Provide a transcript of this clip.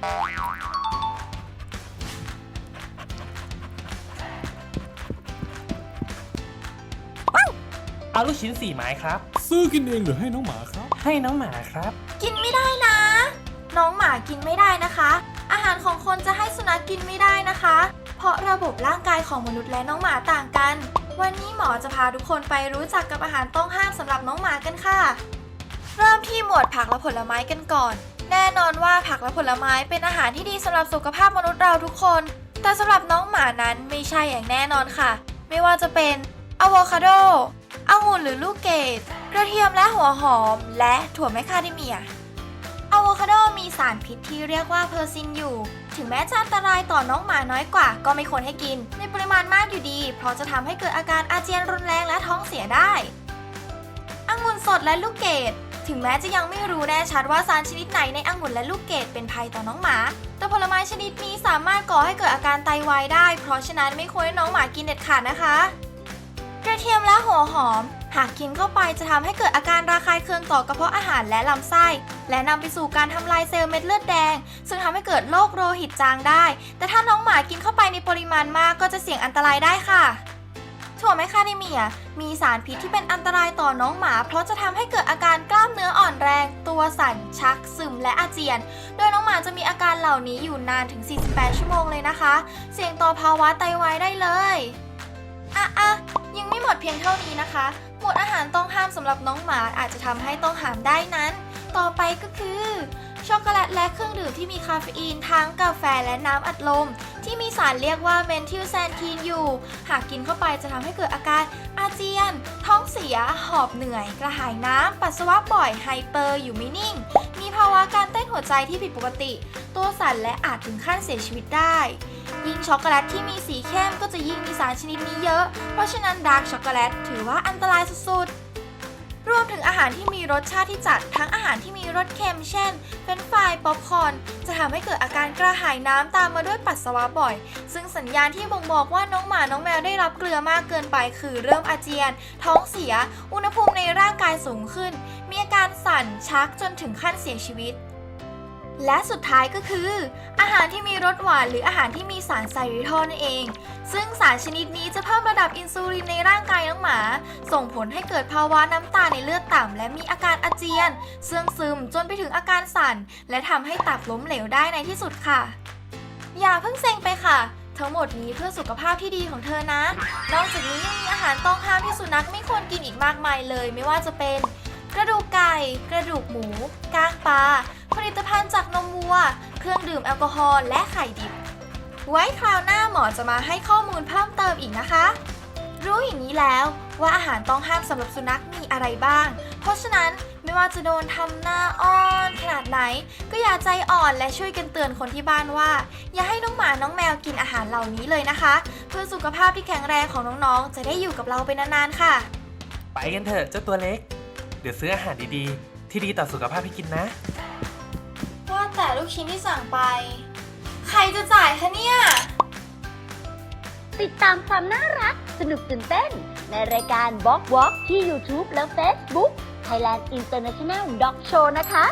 เอาลูกชิ้นสี่ไม้ครับ ซื้อกินเองหรือให้น้องหมาครับ ให้น้องหมาครับ กินไม่ได้นะ น้องหมากินไม่ได้นะคะ อาหารของคนจะให้สุนัขกินไม่ได้นะคะ เพราะระบบร่างกายของมนุษย์และน้องหมาต่างกัน วันนี้หมอจะพาทุกคนไปรู้จักกับอาหารต้องห้ามสำหรับน้องหมากันค่ะ เริ่มที่หมวดผักและผลไม้กันก่อน แน่นอนว่าผักและผลไม้เป็นอาหารที่ดีสำหรับสุขภาพมนุษย์เราทุกคน แต่สำหรับน้องหมานั้นไม่ใช่อย่างแน่นอนค่ะ ไม่ว่าจะเป็นอะโวคาโดองุ่นหรือลูกเกดกระเทียมและหัวหอม และถั่วแมคคาเดเมียอะโวคาโดมีสารพิษที่เรียกว่าเพอร์ซินอยู่ ถึงแม้จะอันตรายต่อน้องหมาน้อยกว่า ก็ไม่ควรให้กิน ในปริมาณมากอยู่ดี เพราะจะทำให้เกิดอาการอาเจียนรุนแรงและท้องเสียได้องุ่นสดและลูกเกด ถึงแม้จะยังไม่รู้แน่ชัดว่าสารชนิดไหนในองุ่นและลูกเกดเป็นภัยต่อน้องหมา แต่ผลไม้ชนิดนี้สามารถก่อให้เกิดอาการไตวายได้ เพราะฉะนั้นไม่ควรให้น้องหมากินเด็ดขาดนะคะ กระเทียมและหัวหอม หากกินเข้าไปจะทำให้เกิดอาการระคายเคืองต่อกระเพาะอาหารและลำไส้ และนำไปสู่การทำลายเซลล์เม็ดเลือดแดง ซึ่งทำให้เกิดโรคโลหิตจางได้ แต่ถ้าน้องหมากินเข้าไปในปริมาณมากก็จะเสี่ยงอันตรายได้ค่ะ ถั่วแมคคาเดเมีย มีสารพิษที่เป็นอันตรายต่อน้องหมา เพราะจะทำให้เกิดอาการกล้ามเนื้ออ่อนแรง ตัวสั่นชักซึมและอาเจียน โดยน้องหมาจะมีอาการเหล่านี้อยู่นานถึง 48 ชั่วโมงเลยนะคะ เสี่ยงต่อภาวะไตวายได้เลยอะอะยังไม่หมดเพียงเท่านี้นะคะ หมวดอาหารต้องห้ามสำหรับน้องหมาอาจจะทำให้ต้องห้ามได้นั้น ต่อไปก็คือช็อกโกแลตและเครื่องดื่มที่มีคาเฟอีนทั้งกาแฟและน้ำอัดลม ที่มีสารเรียกว่าเมนทิลแซนทีนอยู่ หากกินเข้าไปจะทำให้เกิดอาการอาเจียน ท้องเสีย หอบเหนื่อย กระหายน้ำ ปัสสาวะบ่อยไฮเปอร์อยู่ไม่นิ่ง มีภาวะการเต้นหัวใจที่ผิดปกติ ตัวสั่นและอาจถึงขั้นเสียชีวิตได้ยิ่งช็อกโกแลตที่มีสีเข้มก็จะยิ่งมีสารชนิดนี้เยอะ เพราะฉะนั้นดาร์กช็อกโกแลตถือว่าอันตรายสุดๆ รวมถึงอาหารที่มีรสชาติที่จัด ทั้งอาหารที่มีรสเค็ม เช่นเป็นไฟรายป๊อปคอร์นจะทำให้เกิดอาการกระหายน้ำตามมาด้วยปัสสาวะบ่อย ซึ่งสัญญาณที่บ่งบอกว่าน้องหมาน้องแมวได้รับเกลือมากเกินไป คือเริ่มอาเจียน ท้องเสีย อุณหภูมิในร่างกายสูงขึ้น มีอาการสั่นชักจนถึงขั้นเสียชีวิต และสุดท้ายก็คือ อาหารที่มีรสหวานหรืออาหารที่มีสารไซริทอลนั่นเอง ซึ่งสารชนิดนี้จะเพิ่มระดับอินซูลินในร่างกายน้องหมา ส่งผลให้เกิดภาวะน้ำตาในเลือดต่ำและมีอาการอาเจียนเสื่องซึมจนไปถึงอาการสั่น และทำให้ตับล้มเหลวได้ในที่สุดค่ะ อย่าเพิ่งเซ็งไปค่ะ ทั้งหมดนี้เพื่อสุขภาพที่ดีของเธอนะ นอกจากนี้ยังมีอาหารต้องห้ามที่สุนัขไม่ควรกินอีกมากมายเลย ไม่ว่าจะเป็น กระดูกไก่ กระดูกหมูก้างปลา ผลิตภัณฑ์จากนมวัว เครื่องดื่มแอลกอฮอล์และไข่ดิบ ไว้คราวหน้าหมอจะมาให้ข้อมูลเพิ่มเติมอีกนะคะ รู้อย่างนี้แล้วว่าอาหารต้องห้ามสำหรับสุนัขมีอะไรบ้าง เพราะฉะนั้นไม่ว่าจะโดนทำหน้าอ้อนขนาดไหน ก็อย่าใจอ่อนและช่วยกันเตือนคนที่บ้านว่า อย่าให้น้องหมาน้องแมวกินอาหารเหล่านี้เลยนะคะ เพื่อสุขภาพที่แข็งแรงของน้องๆ จะได้อยู่กับเราไปนานๆค่ะ ไปกันเถอะเจ้าตัวเล็ก เดี๋ยวซื้ออาหารดีๆ ที่ดีต่อสุขภาพให้กินนะ แต่ลูกชิ้นที่สั่งไป ใครจะจ่ายคะเนี่ย ติดตามความน่ารัก สนุกตื่นเต้น ในรายการบล็อกวอล์กที่ YouTube และ Facebook Thailand International Dog Show นะคะ